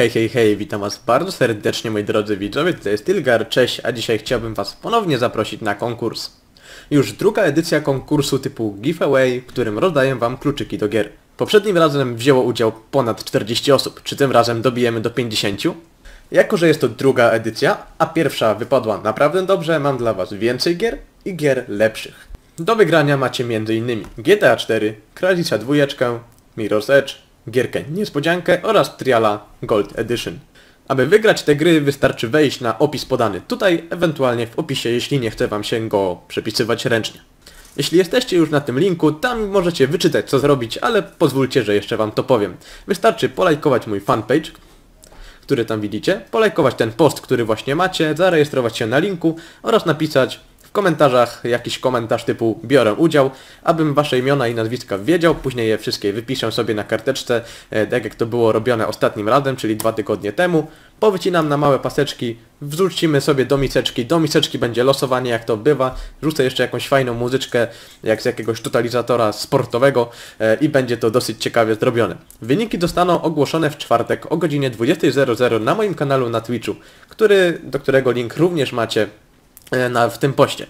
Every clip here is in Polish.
Hej, hej, hej, witam was bardzo serdecznie moi drodzy widzowie, to jest Tilgar, cześć, a dzisiaj chciałbym was ponownie zaprosić na konkurs. Już druga edycja konkursu typu giveaway, w którym rozdaję wam kluczyki do gier. Poprzednim razem wzięło udział ponad 40 osób, czy tym razem dobijemy do 50? Jako, że jest to druga edycja, a pierwsza wypadła naprawdę dobrze, mam dla was więcej gier i gier lepszych. Do wygrania macie m.in. GTA 4, Crysis 2, Mirror's Edge, gierkę Niespodziankę oraz Triala Gold Edition. Aby wygrać te gry wystarczy wejść na opis podany tutaj, ewentualnie w opisie, jeśli nie chce wam się go przepisywać ręcznie. Jeśli jesteście już na tym linku, tam możecie wyczytać co zrobić, ale pozwólcie, że jeszcze wam to powiem. Wystarczy polajkować mój fanpage, który tam widzicie, polajkować ten post, który właśnie macie, zarejestrować się na linku oraz napisać w komentarzach jakiś komentarz typu biorę udział, abym wasze imiona i nazwiska wiedział, później je wszystkie wypiszę sobie na karteczce, e, tak jak to było robione ostatnim razem, czyli dwa tygodnie temu. Powycinam na małe paseczki, wrzucimy sobie do miseczki, do miseczki będzie losowanie jak to bywa, rzucę jeszcze jakąś fajną muzyczkę, jak z jakiegoś totalizatora sportowego e, i będzie to dosyć ciekawie zrobione. Wyniki zostaną ogłoszone w czwartek o godzinie 20.00 na moim kanale na Twitchu, który, do którego link również macie na, w tym poście.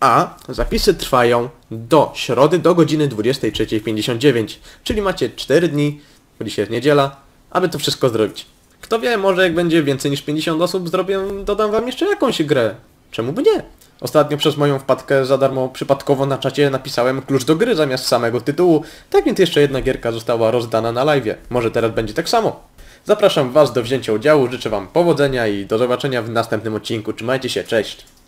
A zapisy trwają do środy do godziny 23.59, czyli macie 4 dni, bo dzisiaj jest niedziela, aby to wszystko zrobić. Kto wie, może jak będzie więcej niż 50 osób zrobię, dodam wam jeszcze jakąś grę. Czemu by nie? Ostatnio przez moją wpadkę za darmo przypadkowo na czacie napisałem klucz do gry zamiast samego tytułu, tak więc jeszcze jedna gierka została rozdana na live. Może teraz będzie tak samo. Zapraszam was do wzięcia udziału, życzę wam powodzenia i do zobaczenia w następnym odcinku. Trzymajcie się, cześć!